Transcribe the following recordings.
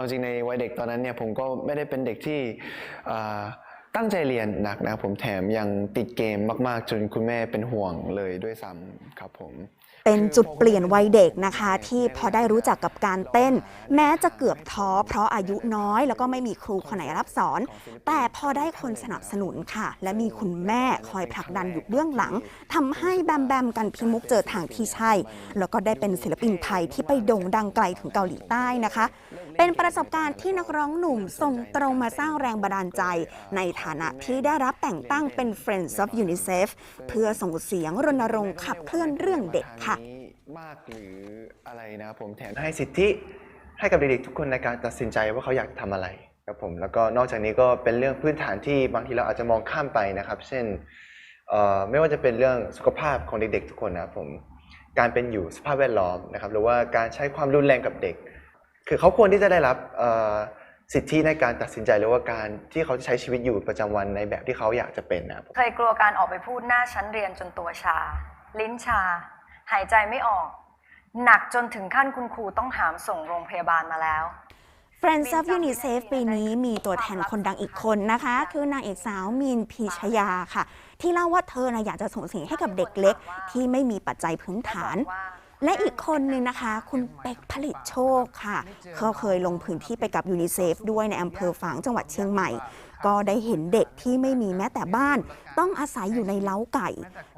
เอาจริงในวัยเด็กตอนนั้นเนี่ยผมก็ไม่ได้เป็นเด็กที่ ตั้งใจเรียนหนักนะครับผมแถมยังติดเกมมากๆ จนคุณแม่เป็นห่วงเลยด้วยซ้ำครับผม เป็นจุดเปลี่ยนวัยเด็กนะคะ ที่พอได้รู้จักกับการเต้น แม้จะเกือบท้อเพราะอายุน้อย แล้วก็ไม่มีครูคนไหนรับสอน แต่พอได้คนสนับสนุนค่ะ และมีคุณแม่คอยผลักดันอยู่เบื้องหลังทำให้แบมแบมกันพิมุกเจอทางที่ใช่ แล้วก็ได้เป็นศิลปินไทยที่ไปโด่งดังไกลถึงเกาหลีใต้นะคะ เป็นประสบการณ์ที่นักร้องหนุ่มส่งตรงมาสร้างแรงบันดาลใจในฐานะที่ได้รับแต่งตั้งเป็น Friends of UNICEF เพื่อส่งเสียงรณรงค์ขับเคลื่อนเรื่องเด็กค่ะ มากหรืออะไรนะครับผมแถมให้สิทธิให้กับเด็กๆทุกคนในการตัดสินใจว่าเขาอยากทำอะไรครับผมแล้วก็นอกจากนี้ก็เป็นเรื่องพื้นฐานที่บางทีเราอาจจะมองข้ามไปนะครับ เช่นเอ่อไม่ว่าจะเป็นเรื่องสุขภาพของเด็กๆทุกคนนะครับผมการเป็นอยู่สภาพแวดล้อมนะครับหรือว่าการใช้ความรุนแรงกับเด็ก คือเขาควรที่จะได้รับเอ่อ สิทธิในการตัดสินใจหรือว่าการที่เขาจะใช้ชีวิตอยู่ประจำวันในแบบที่เขาอยากจะเป็นนะครับเคยกลัวการออกไปพูดหน้าชั้นเรียนจนตัวชา ลิ้นชา หายใจไม่ออก หนักจนถึงขั้นคุณครูต้องหามส่งโรงพยาบาลมาแล้ว Friends of UNICEF ปีนี้มีตัวแทนคนดังอีกคนนะคะ คือนางเอกสาวมีนพีชยาค่ะ ที่เล่าว่าเธอนะอยากจะส่งเสียงให้กับเด็กเล็ก ที่ไม่มีปัจจัยพื้นฐาน และอีกคนนึงนะคะ คุณเป็กผลิตโชคค่ะ เขาเคยลงพื้นที่ไปกับยูนิเซฟด้วยในอำเภอฝางจังหวัดเชียงใหม่ ก็ได้เห็นเด็กที่ไม่มีแม้แต่บ้าน ต้องอาศัยอยู่ในเล้าไก่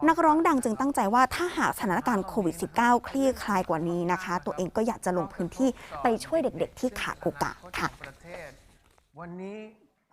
นักร้องดังจึงตั้งใจว่าถ้าหากสถานการณ์โควิด -19 คลี่คลายกว่านี้นะคะ ตัวเองก็อยากจะลงพื้นที่ไปช่วยเด็กๆ ที่ขาดโอกาสค่ะวันนี้